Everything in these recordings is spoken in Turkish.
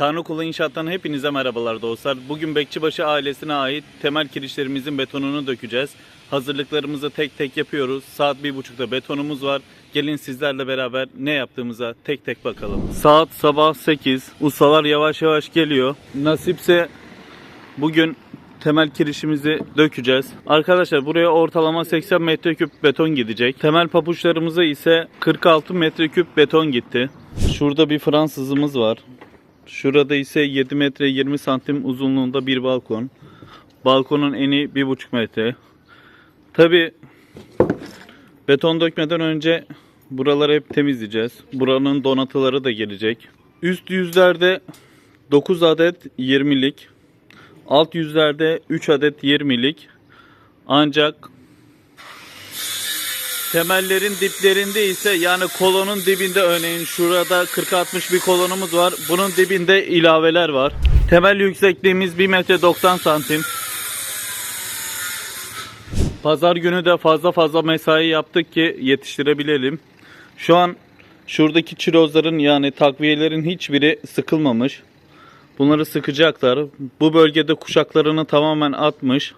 Tanrıkulu İnşaat'tan hepinize merhabalar dostlar. Bugün Bekçibaşı ailesine ait temel kirişlerimizin betonunu dökeceğiz. Hazırlıklarımızı tek tek yapıyoruz. Saat bir buçukta betonumuz var. Gelin sizlerle beraber ne yaptığımıza tek tek bakalım. Saat sabah 8. Ustalar yavaş yavaş geliyor. Nasipse bugün temel kirişimizi dökeceğiz. Arkadaşlar buraya ortalama 80 metreküp beton gidecek. Temel papuçlarımıza ise 46 metreküp beton gitti. Şurada bir Fransızımız var. Şurada ise 7 metre 20 santim uzunluğunda bir balkon. Balkonun eni 1,5 metre. Tabi beton dökmeden önce buraları hep temizleyeceğiz. Buranın donatıları da gelecek. Üst yüzlerde 9 adet 20'lik. Alt yüzlerde 3 adet 20'lik. Ancak temellerin diplerinde ise yani kolonun dibinde örneğin şurada 40-60 bir kolonumuz var. Bunun dibinde ilaveler var. Temel yüksekliğimiz 1 metre 90 santim. Pazar günü de fazla fazla mesai yaptık ki yetiştirebilelim. Şu an şuradaki çirozların yani takviyelerin hiçbiri sıkılmamış. Bunları sıkacaklar. Bu bölgede kuşaklarını tamamen atmış.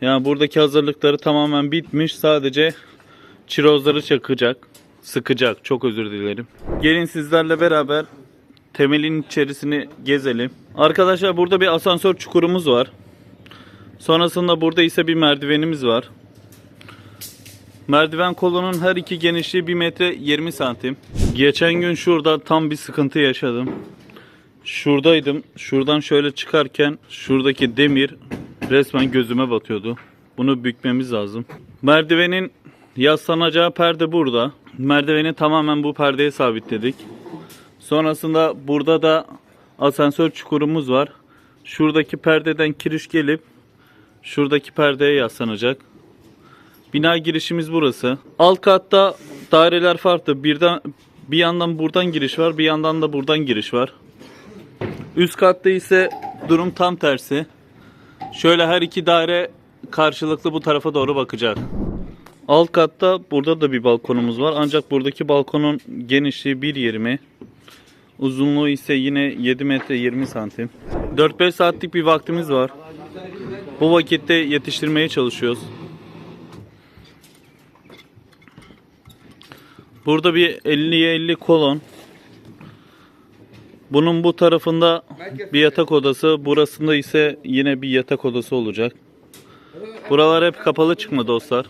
Yani buradaki hazırlıkları tamamen bitmiş. Sadece çirozları çakacak. Sıkacak. Çok özür dilerim. Gelin sizlerle beraber temelin içerisini gezelim. Arkadaşlar burada bir asansör çukurumuz var. Sonrasında burada ise bir merdivenimiz var. Merdiven kolunun her iki genişliği 1 metre 20 santim. Geçen gün şurada tam bir sıkıntı yaşadım. Şuradaydım. Şuradan şöyle çıkarken şuradaki demir resmen gözüme batıyordu. Bunu bükmemiz lazım. Merdivenin yaslanacağı perde burada. Merdiveni tamamen bu perdeye sabitledik. Sonrasında burada da asansör çukurumuz var. Şuradaki perdeden kiriş gelip şuradaki perdeye yaslanacak. Bina girişimiz burası. Alt katta daireler farklı. Birden bir yandan buradan giriş var, bir yandan da buradan giriş var. Üst katta ise durum tam tersi. Şöyle her iki daire karşılıklı bu tarafa doğru bakacak. Alt katta burada da bir balkonumuz var. Ancak buradaki balkonun genişliği 1.20. Uzunluğu ise yine 7 metre 20 santim. 4-5 saatlik bir vaktimiz var. Bu vakitte yetiştirmeye çalışıyoruz. Burada bir 50'ye 50 kolon. Bunun bu tarafında bir yatak odası, burasında ise yine bir yatak odası olacak. Buralar hep kapalı çıkma dostlar.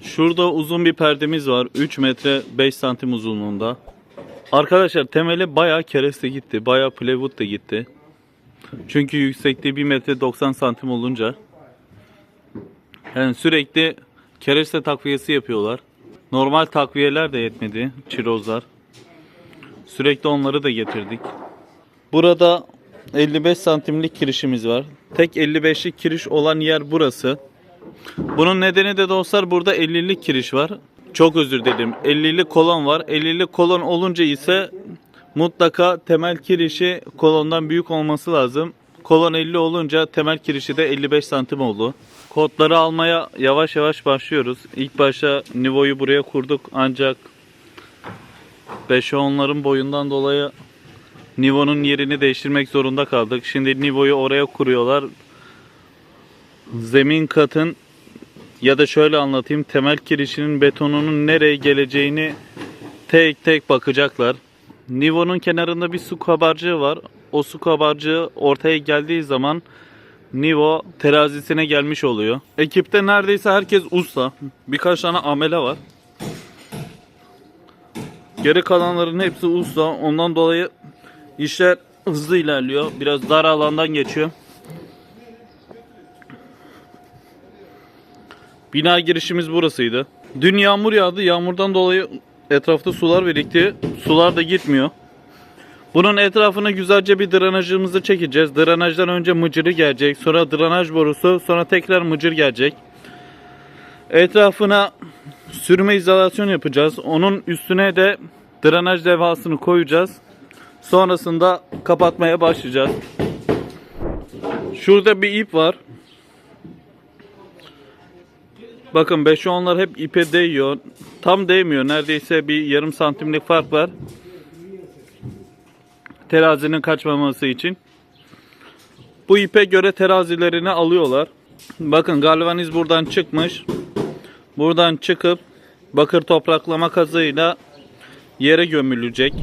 Şurada uzun bir perdemiz var. 3 metre 5 santim uzunluğunda. Arkadaşlar temeli bayağı kereste gitti. Bayağı plywood da gitti. Çünkü yüksekliği 1 metre 90 santim olunca yani sürekli kereste takviyesi yapıyorlar. Normal takviyeler de yetmedi. Çirozlar. Sürekli onları da getirdik. Burada 55 santimlik kirişimiz var. Tek 55'lik kiriş olan yer burası. Bunun nedeni de dostlar burada 50'lik kiriş var. Çok özür dilerim. 50'lik kolon var. 50'lik kolon olunca ise mutlaka temel kirişi kolondan büyük olması lazım. Kolon 50 olunca temel kirişi de 55 santim oldu. Kodları almaya yavaş yavaş başlıyoruz. İlk başta nivoyu buraya kurduk ancak 5'e onların boyundan dolayı Nivo'nun yerini değiştirmek zorunda kaldık. Şimdi Nivo'yu oraya kuruyorlar. Zemin katın ya da şöyle anlatayım temel kirişinin betonunun nereye geleceğini tek tek bakacaklar. Nivo'nun kenarında bir su kabarcığı var. O su kabarcığı ortaya geldiği zaman Nivo terazisine gelmiş oluyor. Ekipte neredeyse herkes usta. Birkaç tane amele var. Geri kalanların hepsi usta. Ondan dolayı işler hızlı ilerliyor. Biraz dar alandan geçiyor. Bina girişimiz burasıydı. Dün yağmur yağdı. Yağmurdan dolayı etrafta sular birikti. Sular da gitmiyor. Bunun etrafına güzelce bir drenajımızı çekeceğiz. Drenajdan önce mıcırı gelecek. Sonra drenaj borusu. Sonra tekrar mıcır gelecek. Etrafına sürme izolasyon yapacağız. Onun üstüne de drenaj levhasını koyacağız. Sonrasında kapatmaya başlayacağız. Şurada bir ip var. Bakın 5 onlar hep ipe değiyor. Tam değmiyor. Neredeyse bir yarım santimlik fark var. Terazinin kaçmaması için. Bu ipe göre terazilerini alıyorlar. Bakın galvaniz buradan çıkmış. Buradan çıkıp bakır topraklama kazığıyla yere gömülecek.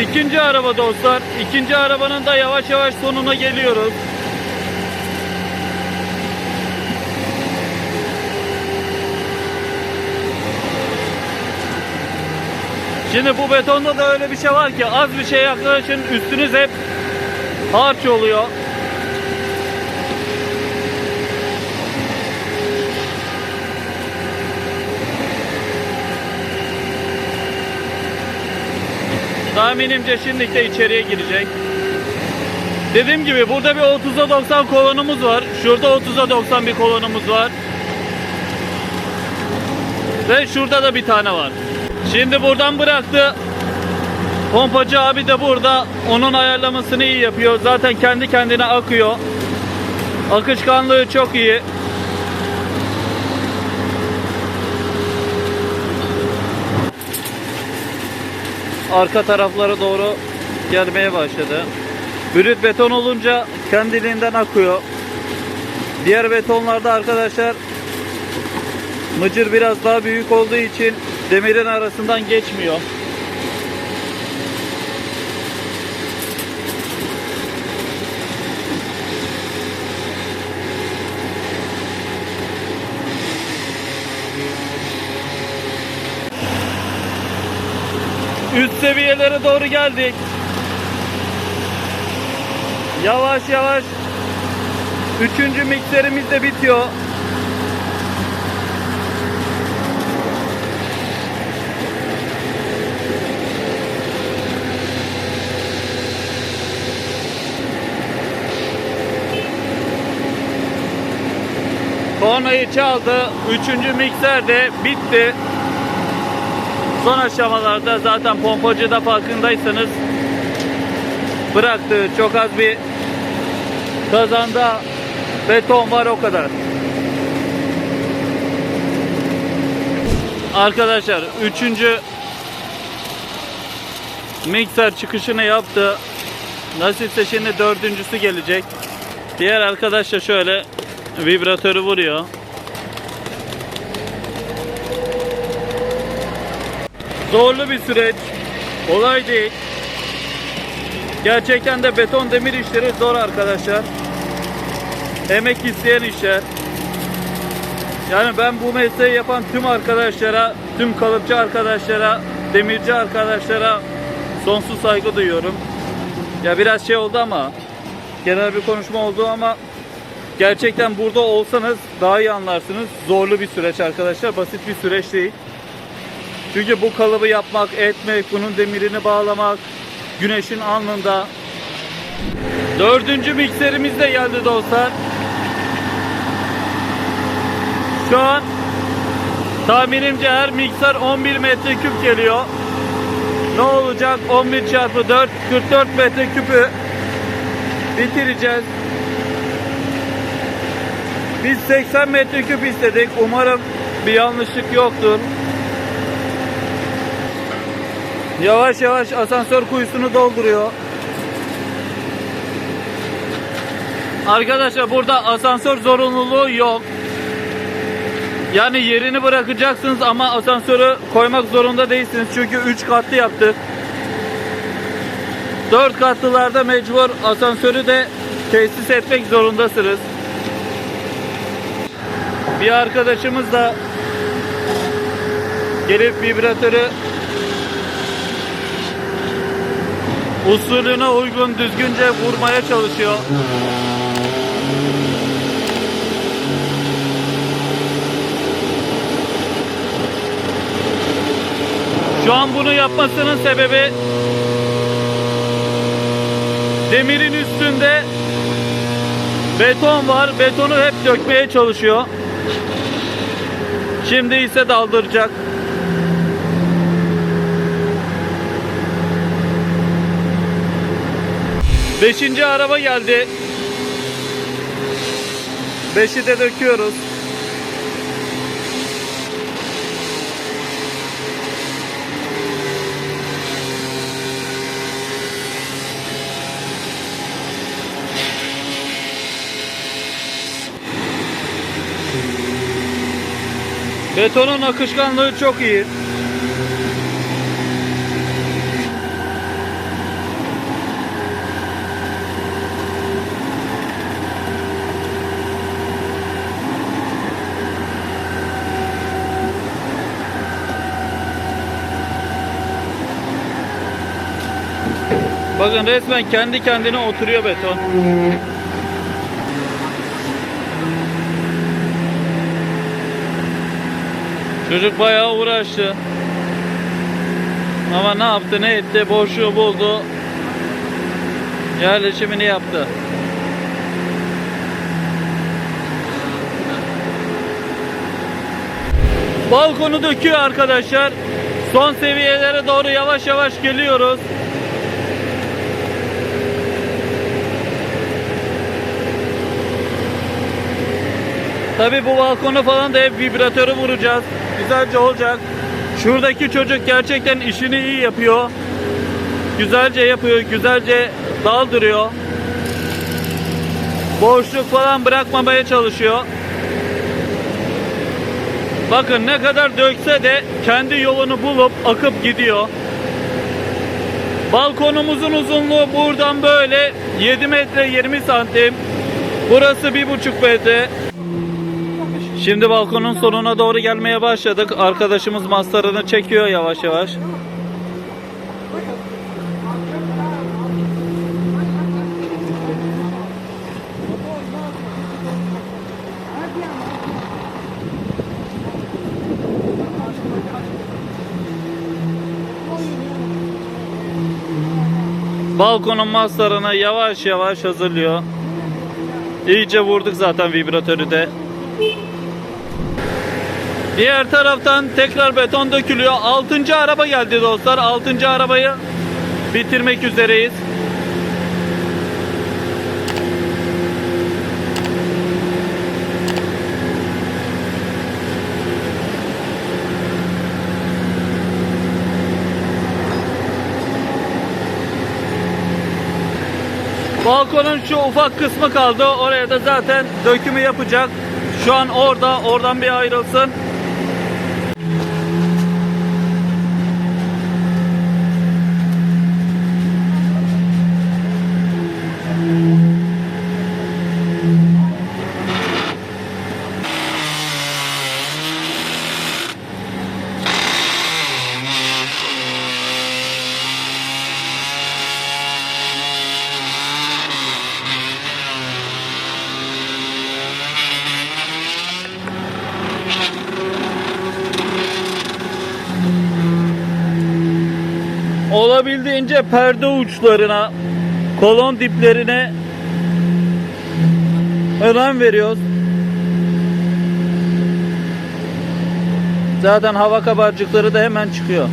İkinci araba dostlar. İkinci arabanın da yavaş yavaş sonuna geliyoruz. Şimdi bu betonda da öyle bir şey var ki az bir şey yaklaşın üstünüz hep harç oluyor. Tahminimce şimdi de içeriye girecek. Dediğim gibi burada bir 30'a 90 kolonumuz var. Şurada 30'a 90 bir kolonumuz var. Ve şurada da bir tane var. Şimdi buradan bıraktı. Pompacı abi de burada. Onun ayarlamasını iyi yapıyor. Zaten kendi kendine akıyor. Akışkanlığı çok iyi. Arka taraflara doğru gelmeye başladı. Brüt beton olunca kendiliğinden akıyor. Diğer betonlarda arkadaşlar mıcır biraz daha büyük olduğu için demirin arasından geçmiyor. Üst seviyelere doğru geldik. Yavaş yavaş üçüncü mikserimiz de bitiyor. Kornayı çaldı. Üçüncü mikser de bitti. Son aşamalarda zaten pompacıda farkındaysanız bıraktı. Çok az bir kazanda beton var o kadar. Arkadaşlar üçüncü mikser çıkışını yaptı. Nasipse şimdi dördüncüsü gelecek. Diğer arkadaş da şöyle vibratörü vuruyor. Zorlu bir süreç. Kolay değil. Gerçekten de beton demir işleri zor arkadaşlar. Emek isteyen işler. Yani ben bu mesleği yapan tüm arkadaşlara, tüm kalıpçı arkadaşlara, demirci arkadaşlara sonsuz saygı duyuyorum. Ya biraz şey oldu ama genel bir konuşma oldu ama gerçekten burada olsanız daha iyi anlarsınız. Zorlu bir süreç arkadaşlar. Basit bir süreç değil. Çünkü bu kalıbı yapmak, etmek, bunun demirini bağlamak, güneşin alnında. Dördüncü mikserimiz de geldi dostlar. Şu an tahminimce her mikser 11 metreküp geliyor. Ne olacak? 11 çarpı 4, 44 metreküpü bitireceğiz. Biz 80 metreküp istedik. Umarım bir yanlışlık yoktur. Yavaş yavaş asansör kuyusunu dolduruyor. Arkadaşlar burada asansör zorunluluğu yok. Yani yerini bırakacaksınız ama asansörü koymak zorunda değilsiniz. Çünkü 3 katlı yaptık. 4 katlılarda mecbur asansörü de tesis etmek zorundasınız. Bir arkadaşımız da gelip vibratörü usulüne uygun düzgünce vurmaya çalışıyor. Şu an bunu yapmasının sebebi demirin üstünde Beton var. Betonu hep dökmeye çalışıyor. Şimdi ise daldıracak. Beşinci araba geldi. Beşi de döküyoruz. Betonun akışkanlığı çok iyi. Bakın resmen kendi kendine oturuyor beton. Çocuk bayağı uğraştı. Ama ne yaptı ne etti boşluğu buldu. Yerleşimini yaptı. Balkonu döküyor arkadaşlar. Son seviyelere doğru yavaş yavaş geliyoruz. Tabi bu balkona falan da hep vibratörü vuracağız. Güzelce olacak. Şuradaki çocuk gerçekten işini iyi yapıyor. Güzelce yapıyor, güzelce daldırıyor. Boşluk falan bırakmamaya çalışıyor. Bakın ne kadar dökse de kendi yolunu bulup akıp gidiyor. Balkonumuzun uzunluğu buradan böyle 7 metre 20 santim. Burası 1,5 metre. Şimdi balkonun sonuna doğru gelmeye başladık. Arkadaşımız mastarını çekiyor yavaş yavaş. Balkonun mastarını yavaş yavaş hazırlıyor. İyice vurduk zaten vibratörü de. Diğer taraftan tekrar beton dökülüyor. 6. araba geldi dostlar. 6. arabayı bitirmek üzereyiz. Balkonun şu ufak kısmı kaldı. Oraya da zaten dökümü yapacak. Şu an orada. Oradan bir ayrılsın. Olabildiğince perde uçlarına, kolon diplerine önem veriyoruz. Zaten hava kabarcıkları da hemen çıkıyor.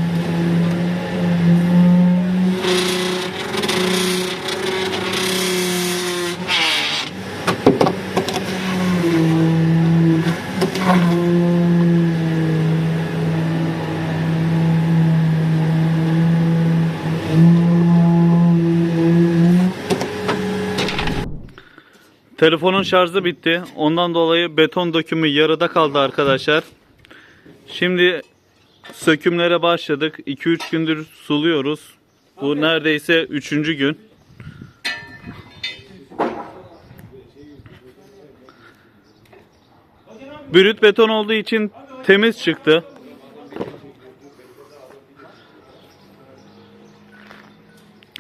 Telefonun şarjı bitti. Ondan dolayı beton dökümü yarıda kaldı arkadaşlar. Şimdi sökümlere başladık. 2-3 gündür suluyoruz. Bu neredeyse 3. gün. Brüt beton olduğu için temiz çıktı.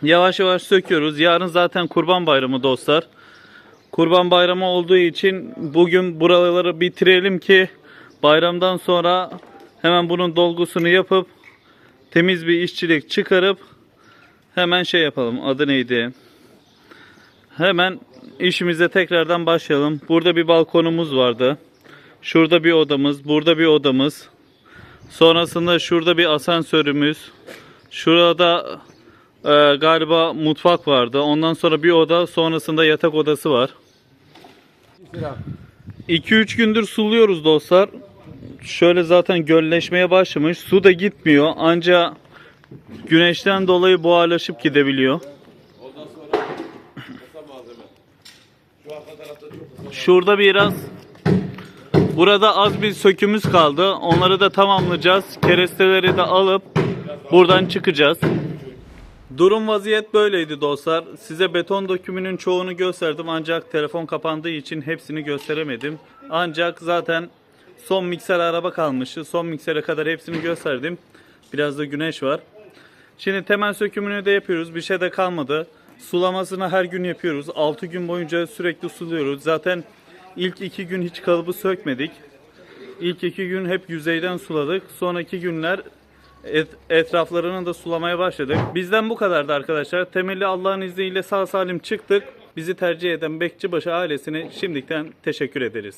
Yavaş yavaş söküyoruz. Yarın zaten Kurban Bayramı dostlar. Kurban Bayramı olduğu için bugün buraları bitirelim ki bayramdan sonra hemen bunun dolgusunu yapıp temiz bir işçilik çıkarıp hemen şey yapalım. Adı neydi? Hemen işimize tekrardan başlayalım. Burada bir balkonumuz vardı. Şurada bir odamız, burada bir odamız. Sonrasında şurada bir asansörümüz. Şurada e, galiba mutfak vardı. Ondan sonra bir oda, sonrasında yatak odası var. 2-3 gündür suluyoruz dostlar. Şöyle zaten gölleşmeye başlamış. Su da gitmiyor. Ancak güneşten dolayı buharlaşıp gidebiliyor. Şurada biraz Burada az bir sökümüz kaldı. Onları da tamamlayacağız. Keresteleri de alıp buradan çıkacağız. Durum vaziyet böyleydi dostlar. Size beton dökümünün çoğunu gösterdim ancak telefon kapandığı için hepsini gösteremedim. Ancak zaten son mikser araba kalmıştı. Son miksere kadar hepsini gösterdim. Biraz da güneş var. Şimdi temel sökümünü de yapıyoruz. Bir şey de kalmadı. Sulamasını her gün yapıyoruz. 6 gün boyunca sürekli suluyoruz. Zaten ilk 2 gün hiç kalıbı sökmedik. İlk 2 gün hep yüzeyden suladık. Sonraki günler et- etraflarını da sulamaya başladık. Bizden bu kadardı arkadaşlar. Temelli Allah'ın izniyle sağ salim çıktık. Bizi tercih eden Bekçibaşı ailesine şimdiden teşekkür ederiz.